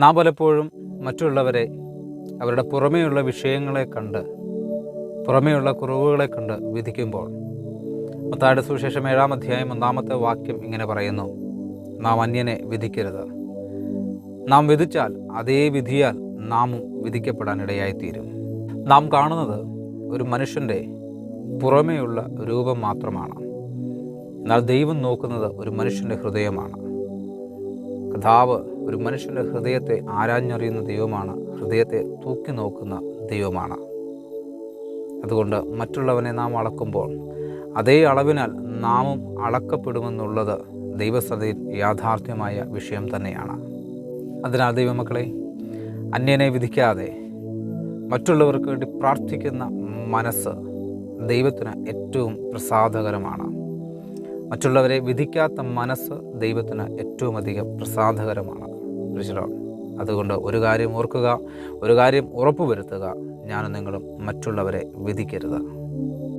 നാം പലപ്പോഴും മറ്റുള്ളവരെ അവരുടെ പുറമേയുള്ള വിഷയങ്ങളെ കണ്ട് പുറമേയുള്ള കുറവുകളെ കണ്ട് വിധിക്കുമ്പോൾ മത്തായുടെ സുവിശേഷം ഏഴാം അധ്യായം ഒന്നാമത്തെ വാക്യം ഇങ്ങനെ പറയുന്നു. നാം അന്യനെ വിധിക്കരുത്. നാം വിധിച്ചാൽ അതേ വിധിയാൽ നാമും വിധിക്കപ്പെടാനിടയായിത്തീരും. നാം കാണുന്നത് ഒരു മനുഷ്യന്റെ പുറമേയുള്ള രൂപം മാത്രമാണ്. എന്നാൽ ദൈവം നോക്കുന്നത് ഒരു മനുഷ്യന്റെ ഹൃദയമാണ്. കഥാവ് ഒരു മനുഷ്യന്റെ ഹൃദയത്തെ ആരാഞ്ഞറിയുന്ന ദൈവമാണ് ഹൃദയത്തെ തൂക്കി നോക്കുന്ന ദൈവമാണ്. അതുകൊണ്ട് മറ്റുള്ളവനെ നാം അളക്കുമ്പോൾ അതേ അളവിനാൽ നാമും അളക്കപ്പെടുമെന്നുള്ളത് ദൈവസതയിൽ യാഥാർത്ഥ്യമായ വിഷയം തന്നെയാണ്. അതിനാൽ ദൈവമക്കളെ അന്യനെ വിധിക്കാതെ മറ്റുള്ളവർക്ക് വേണ്ടി പ്രാർത്ഥിക്കുന്ന മനസ്സ് ദൈവത്തിന് ഏറ്റവും പ്രസാദകരമാണ്. മറ്റുള്ളവരെ വിധിക്കാത്ത മനസ്സ് ദൈവത്തിന് ഏറ്റവും അധികം പ്രസാദകരമാണ്. ഋഷിറോൾ അതുകൊണ്ട് ഒരു കാര്യം ഓർക്കുക ഒരു കാര്യം ഉറപ്പുവരുത്തുക. ഞാനും നിങ്ങളും മറ്റുള്ളവരെ വിധിക്കരുത്.